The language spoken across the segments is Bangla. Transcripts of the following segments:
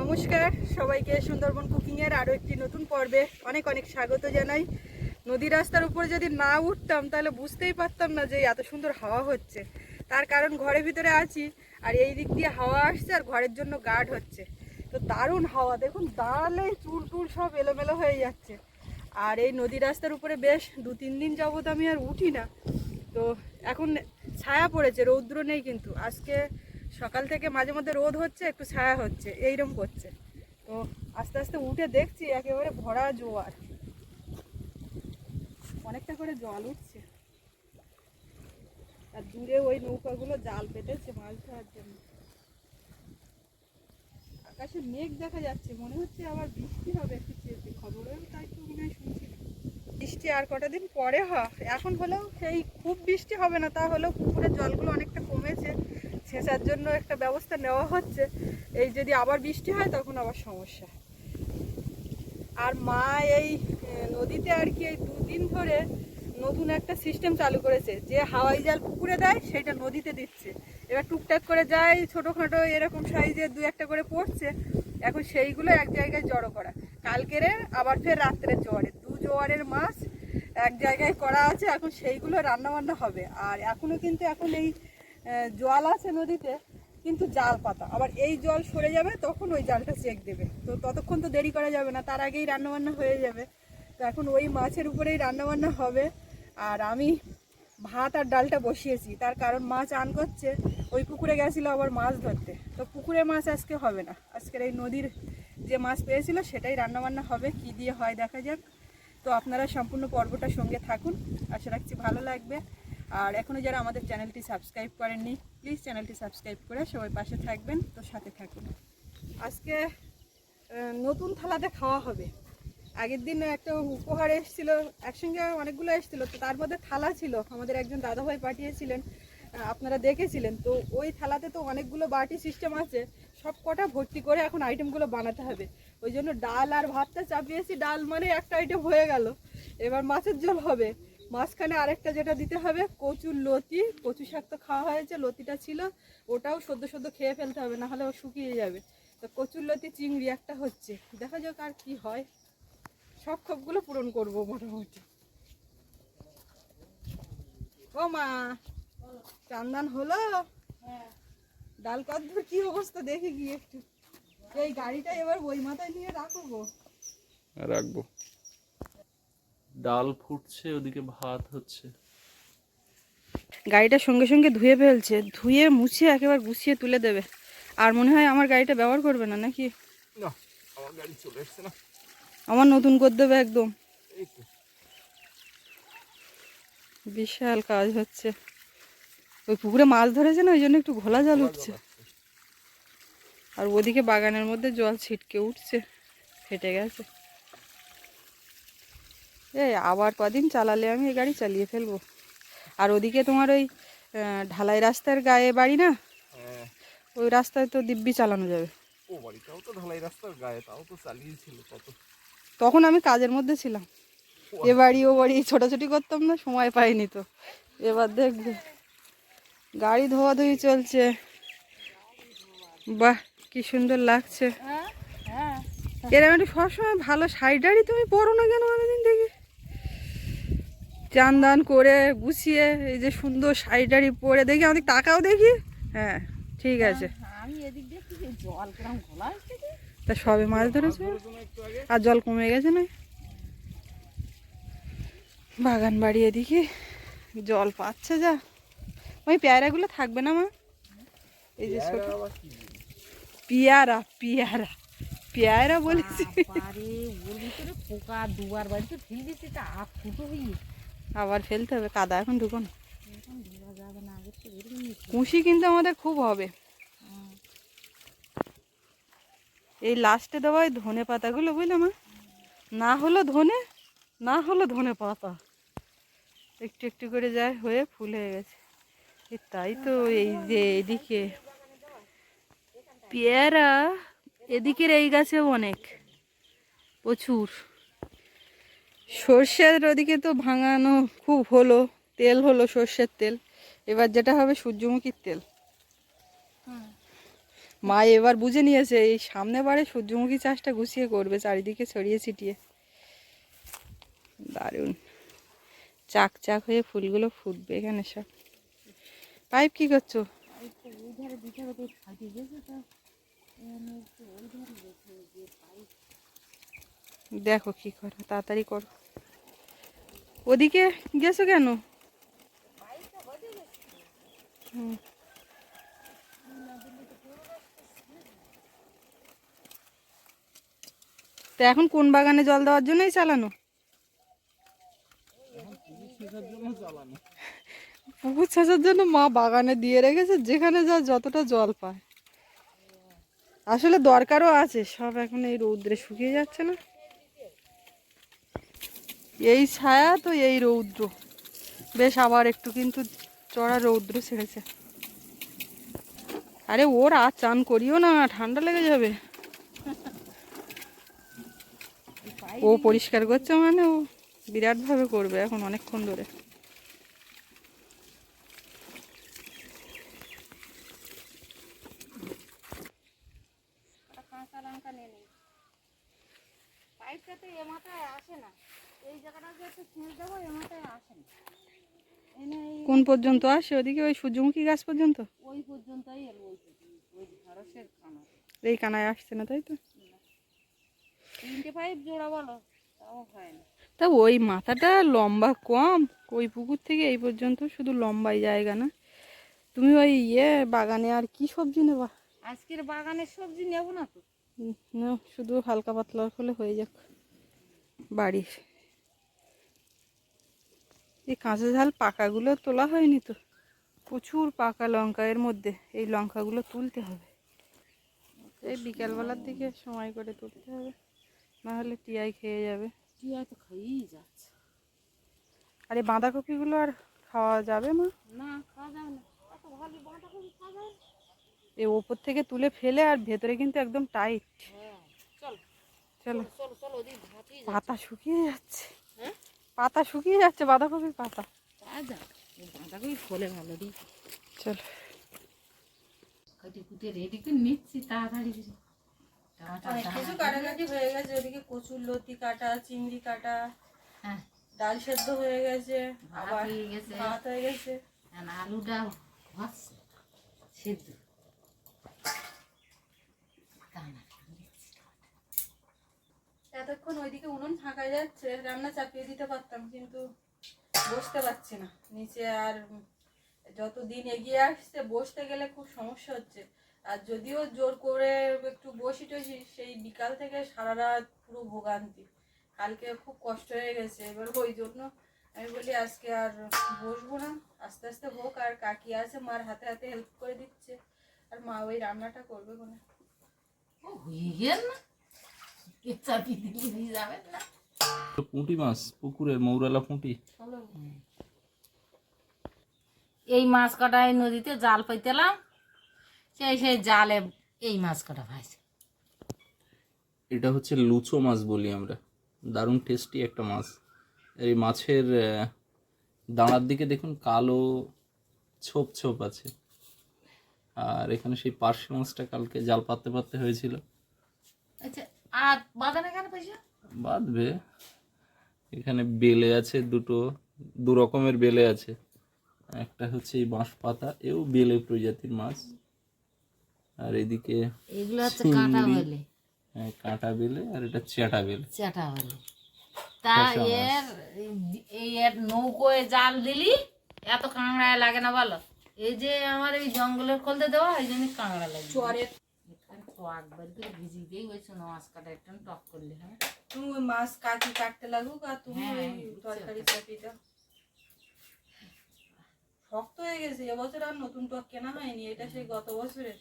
নমস্কার, সবাইকে সুন্দরবন কুকিংয়ের আরও একটি নতুন পর্বে অনেক অনেক স্বাগত জানাই। নদী রাস্তার উপরে যদি না উঠতাম, তাহলে বুঝতেই পারতাম না যে এত সুন্দর হাওয়া হচ্ছে। তার কারণ ঘরের ভিতরে আছি, আর এই দিক দিয়ে হাওয়া আসছে আর ঘরের জন্য গার্ড হচ্ছে। তো দারুণ হাওয়া, দেখুন দাঁড়ালেই চুল টুল সব এলোমেলো হয়ে যাচ্ছে। আর এই নদী রাস্তার উপরে বেশ দু তিন দিন যাবত আমি আর উঠি না। তো এখন ছায়া পড়েছে, রৌদ্র নেই কিন্তু। আজকে সকাল থেকে মাঝে মধ্যে রোদ হচ্ছে, একটু ছায়া হচ্ছে এইরকম করছে। তো আস্তে আস্তে উঠে দেখছি একেবারে ভরা জোয়ার। অনেকটা করে জল উঠছে। আর দূরে ওই নৌকাগুলো জাল পেতেছে মাছ ধরার জন্য। আকাশে মেঘ দেখা যাচ্ছে, মনে হচ্ছে আবার বৃষ্টি হবে একটু চেয়েছে খবরেও তাই তো মনে হয় শুনছি বৃষ্টি আর কটা দিন পরে হয় এখন হলেও সেই খুব বৃষ্টি হবে না, তা হলেও পুকুরের জলগুলো কমেছে সেচার জন্য একটা ব্যবস্থা নেওয়া হচ্ছে। এই যদি আবার বৃষ্টি হয়, তখন আবার সমস্যা আর মা এই নদীতে আর কি এই দুদিন ধরে নতুন একটা সিস্টেম চালু করেছে। যে হাওয়াই জাল পুকুরে দেয়, সেটা নদীতে দিচ্ছে। এবার টুকটাক করে যায়, ছোটোখাটো এরকম সাইজের দু একটা করে পড়ছে। এখন সেইগুলো এক জায়গায় জড়ো করা। কালকেরে আবার ফের রাত্রে জোয়ারে। দু জোয়ারের মাছ এক জায়গায় করা আছে, এখন সেইগুলো রান্না বান্না হবে। আর এখনও কিন্তু এখন এই জল আছে নদীতে, কিন্তু জাল পাতা। আবার এই জল সরে যাবে, তখন ওই জালটা চেক দেবে। তো ততক্ষণ তো দেরি করা যাবে না, তার আগেই রান্নাবান্না হয়ে যাবে। তো এখন ওই মাছের উপরেই রান্নাবান্না হবে। আর আমি ভাত আর ডালটা বসিয়েছি, তার কারণ মাছ আন করছে। ওই পুকুরে গেছিল আবার মাছ ধরতে। তো পুকুরে মাছ আজকে হবে না। আজকের এই নদীর যে মাছ পেয়েছিল, সেটাই রান্নাবান্না হবে, কি দিয়ে হয় দেখা যাক। তো আপনারা সম্পূর্ণ পর্বটার সঙ্গে থাকুন। আশা রাখছি ভালো লাগবে। আর এখনও যারা আমাদের চ্যানেলটি সাবস্ক্রাইব করেননি প্লিজ চ্যানেলটি সাবস্ক্রাইব করে সবাই পাশে থাকবেন, তো সাথে থাকুন। আজকে নতুন থালাতে খাওয়া হবে। আগের দিন একটা উপহার এসেছিল, একসঙ্গে অনেকগুলো এসেছিল, তো তার মধ্যে থালা ছিল। আমাদের একজন দাদাভাই পাঠিয়েছিলেন আপনারা দেখেছিলেন, তো ওই থালাতে তো অনেকগুলো বাটি সিস্টেম আছে, সব কটা ভর্তি করে এখন আইটেমগুলো বানাতে হবে। ওই জন্য ডাল আর ভাতটা চাপিয়েছি, ডাল মানে একটা আইটেম হয়ে গেল। এবার মাছের ঝোল হবে। মাঝখানে আরেকটা যেটা দিতে হবে কচুর লতি। কচু শাক তো খাওয়া হয়েছে লতিটা ছিল। ওটাও সদ্য সদ্য খেয়ে ফেলতে হবে না হলে ও শুকিয়ে যাবে। তো কচুর লতি চিংড়ি একটা হচ্ছে। দেখা যাক আর কি হয়। সব ক্ষোভগুলো পূরণ করব মোটামুটি। ও মা চান্দান হলো? ডাল কদ্দুর কি অবস্থা দেখে গিয়ে একটু। এই গাড়িটা এবার ওই মাথায় নিয়ে রাখো গো। রাখব। ডাল ফুটছে ওদিকে ভাত হচ্ছে। গাড়িটা সঙ্গে সঙ্গে ধুয়ে ফেলছে ধুয়ে মুছে একেবারে গুছিয়ে তুলে দেবে। আর মনে হয় আমার গাড়িটা ব্যবহার করবে না নাকি? না আমার গাড়ি চলে এসছে না। আমার নতুন করে দেবে একদম। বিশাল কাজ হচ্ছে। ওই পুকুরে মাছ ধরেছে না ওই জন্য একটু ঘোলা জল উঠছে। আর ওদিকে বাগানের মধ্যে জল ছিটকে উঠছে ফেটে গেছে। এই আবার কদিন চালালে আমি এই গাড়ি চালিয়ে ফেলব। আর ওদিকে তোমার ওই ঢালাই রাস্তার গায়ে বাড়ি না? হ্যাঁ। ওই রাস্তায় তো দিব্যি চালানো যাবে। ও বাড়িটাও তো ঢালাই রাস্তার গায়ে তাও তো চালিয়েছিল কত। তখন আমি কাজের মধ্যে ছিলাম। এ বাড়ি ও বাড়ি ছোটাছুটি করতাম না সময় পাইনি তো। এবার দেখবে। গাড়ি ধোয়াধুয়ি চলছে। বাহ কি সুন্দর লাগছে। এরকম একটু সবসময় ভালো শাড়ি তুমি পরো না কেন? অনেকদিন দেখি। চান দান করে গুছিয়ে এই যে সুন্দর শাড়ি টাড়ি পরে দেখি আমাদের টাকাও দেখি? হ্যাঁ ঠিক আছে। আমি এদিক দিয়ে জল কিরম ঘোলা হচ্ছে কি? তা সবে মাছ ধরেছে? আর জল কমে গেছে না? বাগান বাড়ি এদিকে জল পাচ্ছে যা। ওই পেয়ারাগুলো থাকবে না মা? এই যে ছোট। পেয়ারা পেয়ারা পেয়ারা বলেছি। বাবারে, ওর ভিতরে পোকা দুবার বাড়িতে ফেল দিচ্ছে তা আপ ফুটো হয়ে আবার ফেলতে হবে কাদা এখন ঢুকো না। কুশি কিন্তু আমাদের খুব হবে। এই লাস্টে দেওয়া ওই ধনে পাতাগুলো বুঝলে মা? না হলো ধনে না হলো ধনে পাতা। একটু একটু করে যায় হয়ে ফুল হয়ে গেছে। তাই তো এই যে এদিকে পেয়ারা এদিকের এই গাছেও অনেক প্রচুর। সর্ষের ওদিকে তো ভাঙানো খুব হলো তেল হলো সর্ষের তেল। এবার যেটা হবে সূর্যমুখীর তেল। মা এবার বুঝে নিয়েছে এই সামনে বারে সূর্যমুখী চাষটা গুছিয়ে করবে চারিদিকে ছড়িয়ে ছিটিয়ে। দারুণ। চাক চাক হয়ে ফুলগুলো ফুটবে এখানে সব। পাইপ কি করছ? দেখো কি করো, তাড়াতাড়ি করো। ওদিকে গেছো কেন। তা এখন কোন বাগানে জল দেওয়ার জন্যই চালানো? পুকুর ছাঁচার জন্য মা বাগানে দিয়ে রেখেছে, যেখানে যা যতটা জল পায়। আসলে দরকারও আছে, সব এখন এই রৌদ্রে শুকিয়ে যাচ্ছে না। এই ছায়া তো এই রৌদ্র। বেশ, আবার একটু কিন্তু চড়া রৌদ্র ছেড়েছে। আরে, ওর আর চান করিও না, ঠান্ডা লেগে যাবে। ও পরিষ্কার করছে মানে ও বিরাটভাবে করবে এখন অনেকক্ষণ ধরে। পাইপটা তো এ মাথায় আসে না। কোন পর্যন্ত আসে? ওদিকে ওই সূর্যমুখী গাছ পর্যন্ত? ওই পর্যন্তই এলো ওই ঢাড়সের খানা। এই কানায় আসছে না তাই তো? তিনটে পাইপ জোড়া বলো তাও হয় না। তা ওই মাথাটা লম্বা কম ওই পুকুর থেকে এই পর্যন্ত শুধু লম্বাই জায়গা না। তুমি ওই ইয়ে বাগানে আর কি সবজি নেবা? আজকের বাগানের সবজি নেব না তো। শুধু হালকা পাতলা হলে হয়ে যাক বাড়ির। এই কাঁচা ঝাল পাকাগুলো তোলা হয়নি তো? প্রচুর পাকা লঙ্কা এর মধ্যে এই লঙ্কাগুলো তুলতে হবে। এই বিকালবেলার দিকে সময় করে তুলতে হবে নাহলে টিয়াই খেয়ে যাবে। টিয়া তো খাইয়েই যাচ্ছে। আর এই বাঁধাকপিগুলো আর খাওয়া যাবে মা না খাওয়া যাবে না। ভালো বাঁধাকপি খাওয়া যাবে এই ওপর থেকে তুলে ফেলে আর ভেতরে কিন্তু একদম টাইট। হ্যাঁ চলো। চলো। পাতা শুকিয়ে যাচ্ছে। পাতা শুকিয়ে যাচ্ছে বাঁধাকপির পাতা। বাঁধাকপি ফলে ভালো দিই চলো। কেটে কুটে রেডি করে নিচ্ছি তাড়াতাড়ি কিছু কাটাকাটি হয়ে গেছে ওদিকে কচুর লতি কাটা চিংড়ি কাটা হ্যাঁ। ডাল সেদ্ধ হয়ে গেছে ভাত আবার হয়ে গেছে। ভাত হয়ে গেছে। আলুটা সেদ্ধ। এতক্ষণ ওইদিকে উনুন ফাঁকা যাচ্ছে, রান্না চাপিয়ে দিতে পারতাম, কিন্তু বসতে পারছি না। নিচে আর যত দিন এগিয়ে আসছে, বসতে গেলে খুব সমস্যা হচ্ছে। আর যদিও জোর করে একটু বসি টসি, সেই বিকাল থেকে সারা রাত পুরো ভোগান্তি। কালকে খুব কষ্ট হয়ে গেছে। এবার ওই জন্য আমি বলি, আজকে আর বসবো না। আস্তে আস্তে হোক, আর কাকি আছে, মার হাতে হাতে হেল্প করে দিচ্ছে। আর মা ওই রান্নাটা করবে কোনো না এ চাপি দিলে হয়ে যাবে না পুঁটি মাছ পুকুরের মৌরালা পুঁটি। এই মাছ কটায় নদীতে জাল পাইতেলাম সেই সেই জালে এই মাছ কটা ভাইছে এটা হচ্ছে লুচো মাছ বলি আমরা। দারুণ টেস্টি একটা মাছ। এই মাছের দাঁড়ার দিকে দেখুন কালো ছোপ ছোপ আছে। আর এখানে সেই পার্শে মাছটা কালকে জাল পাততে পাততে হয়েছিল। আচ্ছা আর বাদানে কেন পয়সা? বাঁধবে। এখানে বেলে আছে দুটো দু রকমের বেলে আছে। একটা হচ্ছে এই বাঁশ পাতা এও বেলে প্রজাতির মাছ। আর এদিকে এগুলো হচ্ছে কাঁটা। বলে। হ্যাঁ, কাঁটা বেলে আর এটা চেটা বেলে। চেটা বলে। তা এর এই এর নৌকোয় জাল দিলি এত কাঁকড়ায় লাগে না বলো? এই যে আমার এই জঙ্গলের খোলতে দেওয়া এই জন্য কাঁকড়া লাগে। চরের একবার করে ভিজিয়ে দিয়ে ওই শোনো মাছ কাটা একটু টক করলে হ্যাঁ? তুমি ওই মাছ কাটি কাটতে লাগুক আর তুমি হ্যাঁ, ওই তরকারি। দাও শক্ত হয়ে গেছে এবছর আর নতুন টক কেনা হয়নি এটা সেই গত বছরের।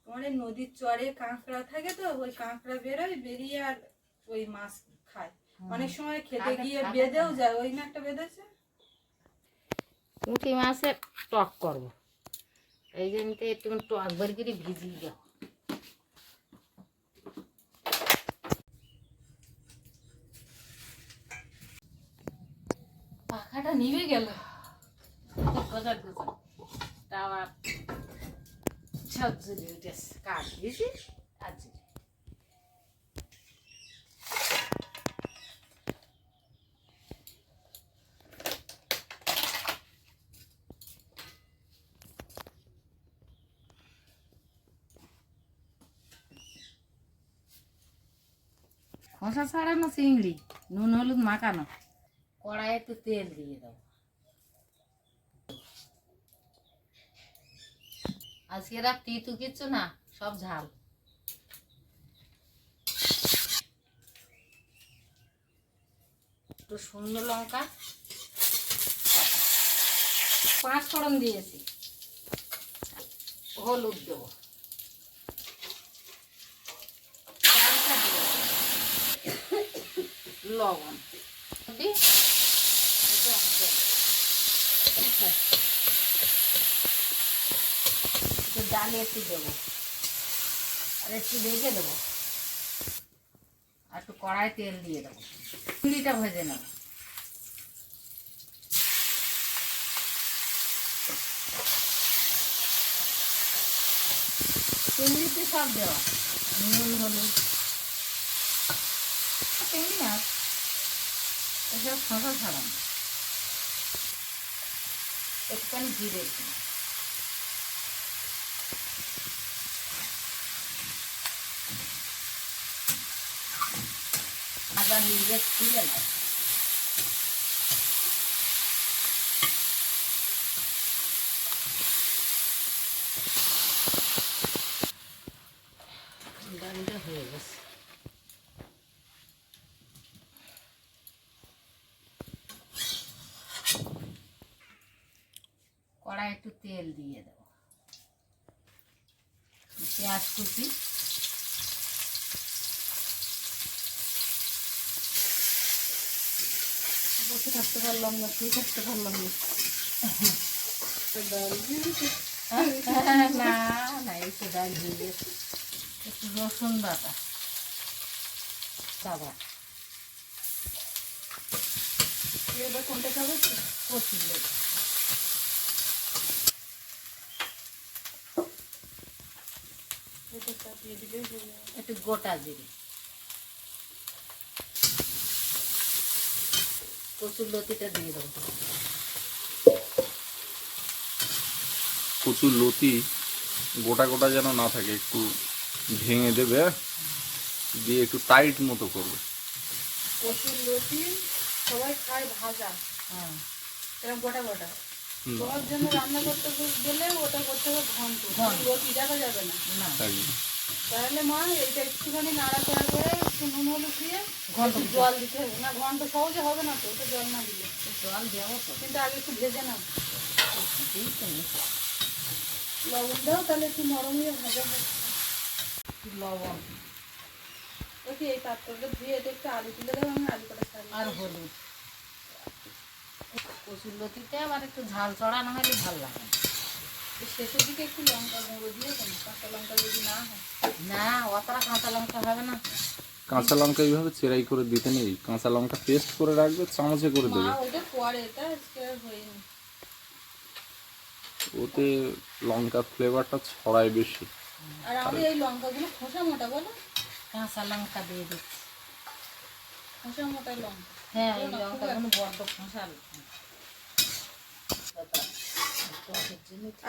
তোমার নদীর চরে কাঁকড়া থাকে তো ওই কাঁকড়া বেরোয় বেরিয়ে আর ওই মাছ খায়। অনেক সময় খেতে গিয়ে বেঁধেও যায় ওই না একটা বেঁধেছে? পুঁটি মাছের টক করব। এই জন্য একটু টক বার করে ভিজিয়ে দাও। পাখাটা নিভে গেল। কোথায় কোথায় তা আবার সব উঠেছে। কাঠ দিয়েছি আর খোসা ছাড়ানো চিংড়ি? নুন, হলুদ মাখানো। কড়াইয়ে একটু তেল দিয়ে দাও আজকে রাত তিতু কিচ্ছু না, সব ঝাল। একটু শুকনো লঙ্কা। পাঁচ ফোড়ন দিয়েছি। হলুদ দেবো চালটা দেবো। লবণ। ডাল একটু দেবো। আর একটু রেখে দেবো। আর একটু কড়াই তেল দিয়ে দেবো। চিংড়িটা ভেজে নেব। চিংড়িতে সব দেওয়া। নুন, হলুদ। চিংড়ি মাছ এসব শশা ছাড়ানো একটুখানি জিরে। আদা হিরবে তুলে ডালটা হয়ে গেছে কড়াই একটু তেল দিয়ে দেবো। পেঁয়াজ কুচি। বসে থাকতে পারলাম না শুয়ে থাকতে পারলাম না। না না একটু ডাল দিয়ে গেছে। একটু রসুন বাটা। বাবা। এবার কোনটা খাব? কচুর লেবু। এটা চাপিয়ে দিলেই হয়ে যাবে একটু গোটা জিরে। কচুর লতিটা দিয়ে দেবো। প্রচুর লতি গোটা গোটা যেন না থাকে একটু ভেঙে দেবে দিয়ে একটু টাইট মতো করবে। কচুর লতি সবাই খায় ভাজা। হ্যাঁ। এরকম গোটা গোটা। হুম, জন্য রান্না করতে গেলে ওটা করতে হবে ঘন্ট। ঘন্ট। রুটি দেখা যাবে না। না। তাহলে মা এইটা একটুখানি নাড়াচাড়া করে একটু নুন হলুদ দিয়ে ঘন্ট জল দিতে হবে। না ঘন্ট সহজে হবে না তো ওটা জল না দিলে। জল দেবো কিন্তু আগে একটু ভেজে নাও। দিই তো নি। লবণ দাও তাহলে একটু নরম হয়ে ভাজা হবে। লবণ। ওকে এই পাত্রটা ধুয়ে এটা একটু আলু তুলে দেবো আমি আলু কটা আর হলুদ। কচুর লতিতে আবার একটু ঝাল চড়া না হলে ভালো লাগে শেষের দিকে একটু লঙ্কা গুঁড়ো দিয়ে কাঁচা লঙ্কা যদি না হয়। না অতটা কাঁচা লঙ্কা হবে না। কাঁচা লঙ্কা এইভাবে চেরাই করে দিতে নেই। কাঁচা লঙ্কা পেস্ট করে রাখবে চামচে করে দেবে। ওতে লঙ্কার ফ্লেভারটা ছড়ায় বেশি। আর আমাদের এই লঙ্কাগুলো খোসা মোটা বলো? কাঁচা লঙ্কা দিয়ে দিচ্ছি। খোসা মোটা লঙ্কা। হ্যাঁ এই লঙ্কাগুলো বড্ড খোঁসাল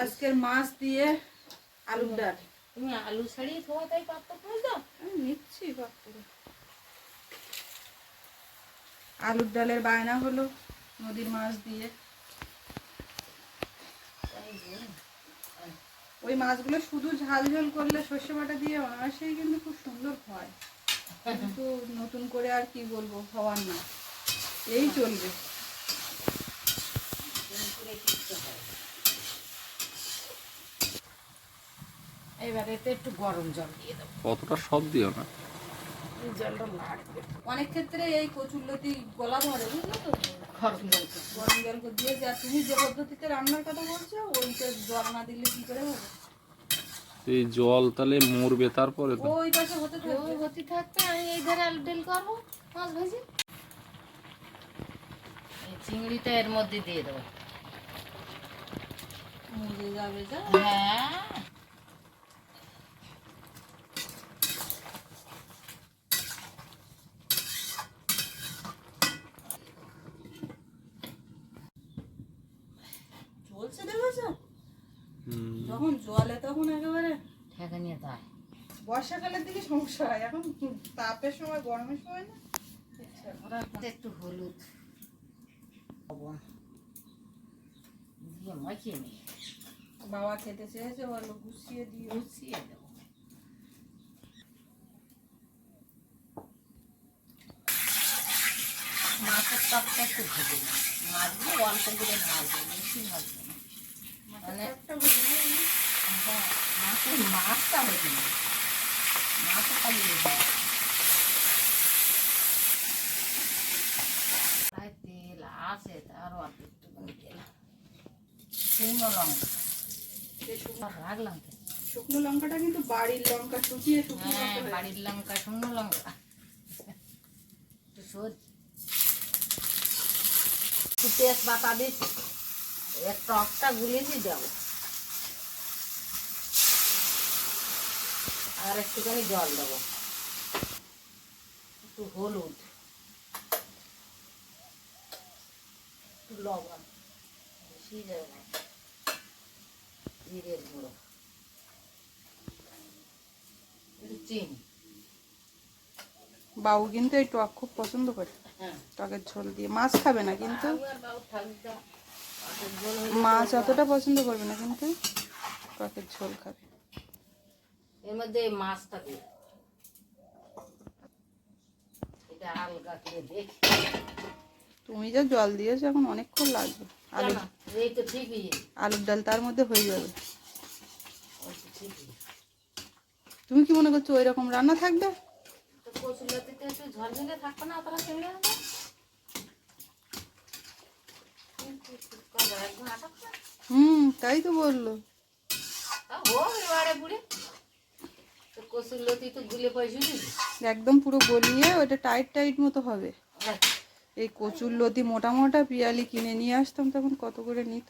আজকের মাছ দিয়ে আলুর ডাল। তুমি আলু ছাড়িয়ে থোয়া তাই পাত্র করে দাও আমি নিচ্ছি পাত্রে। আলুর ডালের বায়না হলো নদীর মাছ দিয়ে। ওই মাছগুলো শুধু ঝাল ঝোল করলে সর্ষে বাটা দিয়ে অনায়াসেই কিন্তু খুব সুন্দর হয়। কিন্তু নতুন করে আর কি বলব হওয়ার না। এই চলবে। এবার এতে একটু গরম জল দিয়ে দেবো। অতটা সব দিও না? জলটা লাগবে। অনেক ক্ষেত্রে এই কচুরলতি গলা ধরে বুঝলো তো? গরম জল গরম জল দিয়ে যা তুমি যে পদ্ধতিতে রান্নার কথা বলছো ওইটা জল না দিলে কি করে হবে? এই জল তাহলে মরবে তারপরে তো। ওই পাশে হতে থাকবে। ওই হতে থাকতে আমি এই ধারে আলু ডেল করব মাছ ভাজি। এই চিংড়িটা এর মধ্যে দিয়ে দেবো। মরে যাবে যা। হ্যাঁ। যখন জলে তখন একেবারে ঠেকা নিয়ে তাই বর্ষাকালের দিকে সমস্যা হয় এখন তাপের সময় গরমের সময় না একটু হলুদ। দিয়ে মাখিয়ে বাবা খেতে চেয়েছে বলো গুছিয়ে দিয়ে গুছিয়ে দেবো। মাছের টকটা একটু ভেজে নিই। মাছগুলো অল্প করে ভাজবো বেশি ভাজবো মানে হ্যাঁ, মাছের মাছটা ভেজে নিই। মাছটা খালি ভেজে তেল আছে তার অল্প একটুখানি তেল। শুকনো লঙ্কা। রাখলাম শুকনো লঙ্কাটা কিন্তু বাড়ির লঙ্কা শুকিয়ে শুকনো হ্যাঁ লঙ্কা বাড়ির লঙ্কা শুকনো লঙ্কা। একটু তেজপাতা দিয়েছি এর টকটা গুলিয়েছি দেব। আর একটুখানি জল দেবো। একটু হলুদ। একটু লবণ। বেশি যাবে না। জিরের গুঁড়ো একটু চিনি বাবু কিন্তু এই টক খুব পছন্দ করে। হ্যাঁ। টকের ঝোল দিয়ে। মাছ খাবে না কিন্তু। মাছ অতটা পছন্দ করবে না কিন্তু। টকের ঝোল খাবে। এর মধ্যে এই মাছটা দিই এটা আলগা করে দেখি। তুমি যা জল দিয়েছ এখন অনেকক্ষণ লাগবে। আলু। আলুর ডাল তার মধ্যে হয়ে যাবে। তুমি কি মনে করছ ওই রকম রান্না থাকবে? হুম তাই তো বলল। একদম পুরো গলিয়ে ওটা টাইট টাইট মতো হবে। এই কচুর লতি মোটা মোটা পিয়ালি কিনে নিয়ে আসতাম তখন কত করে নিত?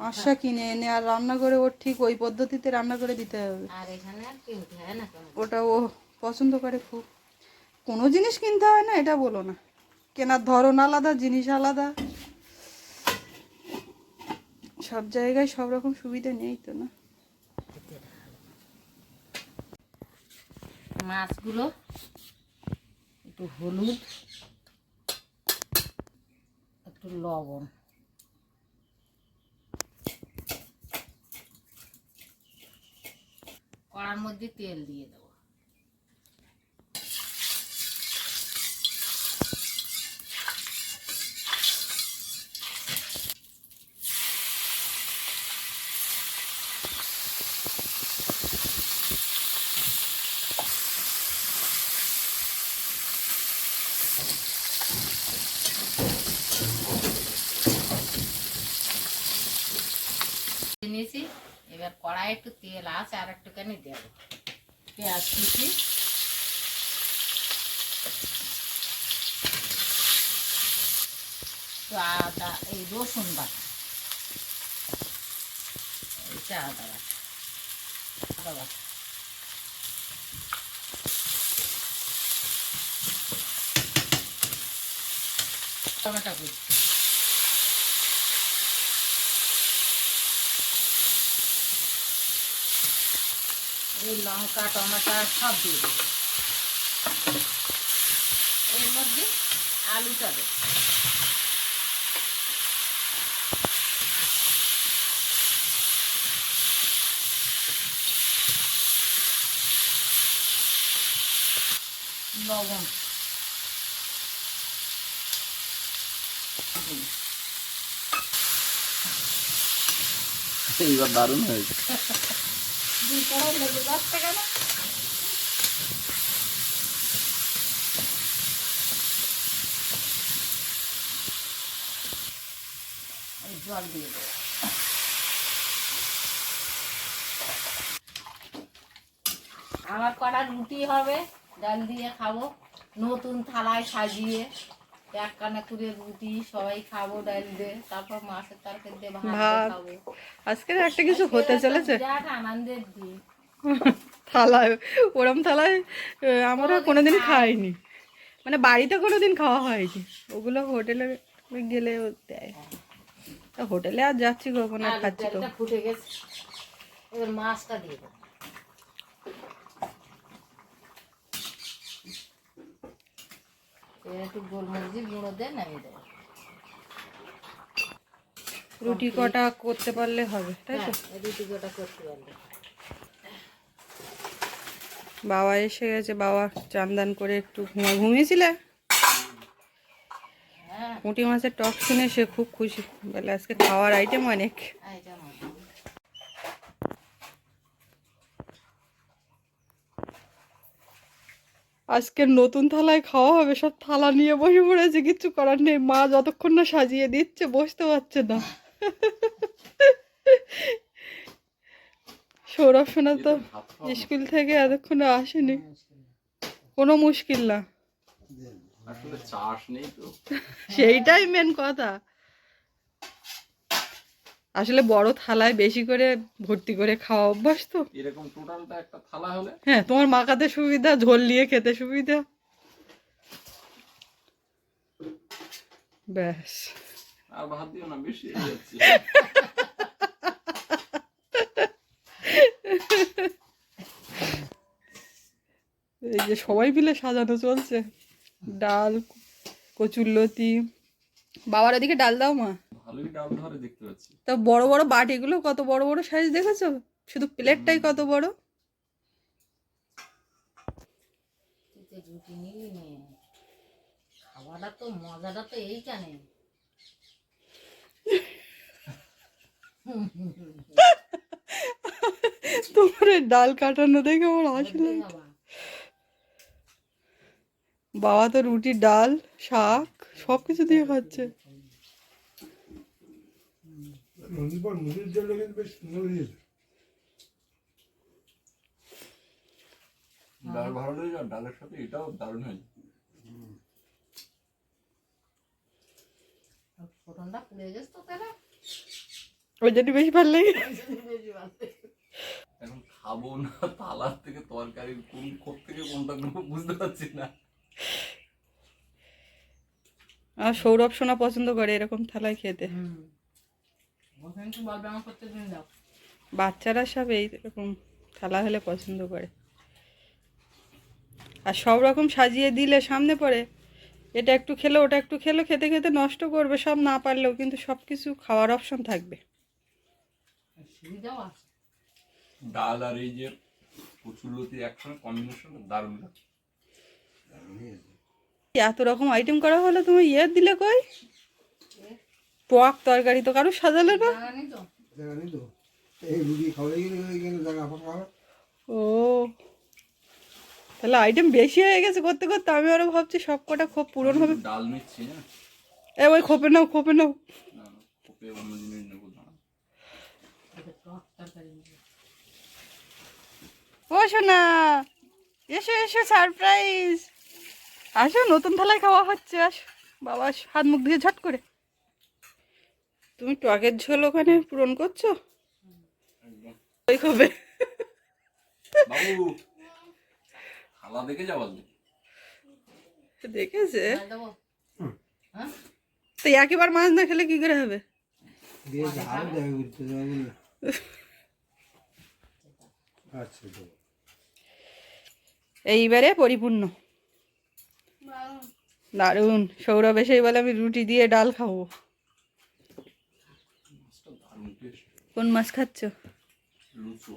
আশা কিনে এনে আর রান্না করে ওর ঠিক ওই পদ্ধতিতে রান্না করে দিতে হবে। ওটা ও পছন্দ করে খুব। কোনো জিনিস কিনতে হয় না এটা বলো না। কেনার ধরন আলাদা জিনিস আলাদা। সব জায়গায় সব রকম সুবিধা নেই তো না? মাছগুলো একটু হলুদ একটু লবণ। কড়ার মধ্যে তেল দিয়ে দেবো নিয়েছি এবার কড়াই একটু তেল আছে আর একটুখানি দেব কুচি আদা এই রসুন বাটা। বাটা। আদা বাটা। টমেটো কুচি। এই লঙ্কা টমেটো সব দিয়ে দেবো। এর মধ্যে আলুটা দেবো। লবণ। এইবার দারুণ হয়েছে। জল দিয়ে দেবো। আমার কটা রুটি হবে ডাল দিয়ে খাব নতুন থালায় সাজিয়ে। এক কানা করে রুটি সবাই খাব ডাল দিয়ে তারপর মাছের তরকারি দিয়ে ভাত। খাব। আজকের একটা কিছু হতে চলেছে? আনন্দের দিন। থালায় ওরম থালায় আমরা কোনোদিন খাইনি। মানে বাড়িতে কোনোদিন খাওয়া হয়নি। ওগুলো হোটেলে গেলে দেয়। হোটেলে আর যাচ্ছি কখন? আর খাচ্ছি তো। ফুটে গেছে। এবার মাছটা দিয়ে দেবো এবার একটু গোলমরিচের গুঁড়ো দিয়ে নামিয়ে দেবো। রুটি কটা করতে পারলে হবে তাই তো? হ্যাঁ রুটি গোটা করতে পারলে। বাবা এসে গেছে বাবা চানদান করে একটু ঘুমা ঘুমিয়েছিলে? হ্যাঁ। পুঁটি মাছের টক শুনে সে খুব খুশি। বলে আজকে খাওয়ার আইটেম অনেক। এই আজকে নতুন থালায় খাওয়া হবে সব থালা নিয়ে বসে পড়েছে কিচ্ছু করার নেই। মা যতক্ষণ না সাজিয়ে দিচ্ছে বসতে পারছে না। সৌরভ সোনা তো স্কুল থেকে এতক্ষণে আসেনি। কোনো মুশকিল না। সেইটাই মেন কথা। আসলে বড় থালায় বেশি করে ভর্তি করে খাওয়া অভ্যাস তো। এরকম টোটালটা একটা থালা হলে? হ্যাঁ তোমার মাখাতে সুবিধা ঝোল নিয়ে খেতে সুবিধা। ব্যাস। আর ভাত দিও না বেশি হয়ে যাচ্ছে। এই যে সবাই মিলে সাজানো চলছে। ডাল কচুরলতি। বাবার ওদিকে ডাল দাও মা। ভালোই ডাল ধরে দেখতে পাচ্ছি। তা বড় বড় বাটিগুলো কত বড় বড় সাইজ দেখেছ? শুধু প্লেটটাই কত বড়? রুটি নিলি নে। খাওয়াটা তো মজাটা তো এইখানে। তোমার ডাল কাটানো দেখে আমার আসলে বাবা? বাবা তো রুটি ডাল শাক সব কিছু দিয়ে খাচ্ছে। নদীর পর নদীর জল কিন্তু বেশ সুন্দর হয়েছে। ডাল ভালো হয়ে আর ডালের সাথে এটাও দারুণ হয় ফোটনটা পুড়ে গেছে তো তারা ওই জন্য বেশি ভালো লাগে। এখন খাব না থালার থেকে তরকারি কোন কোথ থেকে কোনটা নেব বুঝতে পারছি না। আর সৌরভ সোনা পছন্দ করে এরকম থালায় খেতে। বাচ্চারা সব এইরকম থালা হলে পছন্দ করে। আর সব রকম সাজিয়ে দিলে সামনে পড়ে। এটা একটু খেলো ওটা একটু খেলো খেতে খেতে নষ্ট করবে সব না পারলেও কিন্তু সব কিছু খাওয়ার অপশন থাকবে। ডাল আর এই যে একসঙ্গে কম্বিনেশন দারুণ লাগে। এত রকম আইটেম করা হলো তুমি ইয়ে দিলে কই? টক তরকারি তো কারও সাজালে না? ও। তাহলে আইটেম বেশি হয়ে গেছে করতে করতে আমি আরও ভাবছি সব কটা খোপ পূরণ হবে। ডাল নিচ্ছি হ্যাঁ? এ ওই খোপে নাও খোপে নাও। ও শোনা এসো এসো সারপ্রাইজ আসো নতুন থালায় খাওয়া হচ্ছে আসো। বাবা হাত মুখ দিয়ে ঝট করে। তুমি টকের ঝোল ওখানে পূরণ করছ? ওই দেখে যাওয়ার দেখেছে? দেবো। হ্যাঁ? তো একেবার মাছ না খেলে কি করে হবে? আচ্ছা এইবারে পরিপূর্ণ। দারুণ। সৌরভ এসেই বলে আমি রুটি দিয়ে ডাল খাব মাছটা দারুণ টেস্ট কোন মাছ খাচ্ছ? লুচো।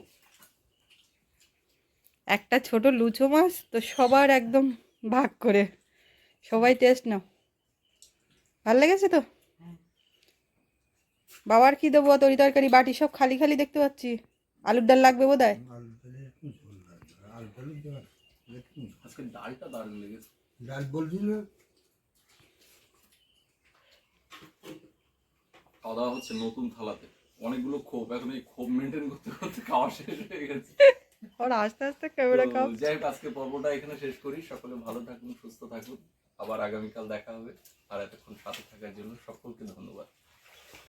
একটা ছোট লুচো মাছ তো সবার একদম ভাগ করে। সবাই টেস্ট নাও। ভালো লেগেছে তো? বাবার কি দেবো তরি তরকারি বাটি সব খালি খালি দেখতে পাচ্ছি। আলুর ডাল লাগবে বোধ হয় খাওয়া দাওয়া হচ্ছে নতুন থালাতে। অনেকগুলো ক্ষোভ এখন এই ক্ষোভ মেনটেন করতে করতে খাওয়া শেষ হয়ে গেছে। ওর আস্তে আস্তে ক্যামেরা কাপ যাই হোক আজকে পর্বটা এখানে শেষ করি। সকলে ভালো থাকুন সুস্থ থাকুন। আবার আগামীকাল দেখা হবে। আর এতক্ষণ সাথে থাকার জন্য সকলকে ধন্যবাদ।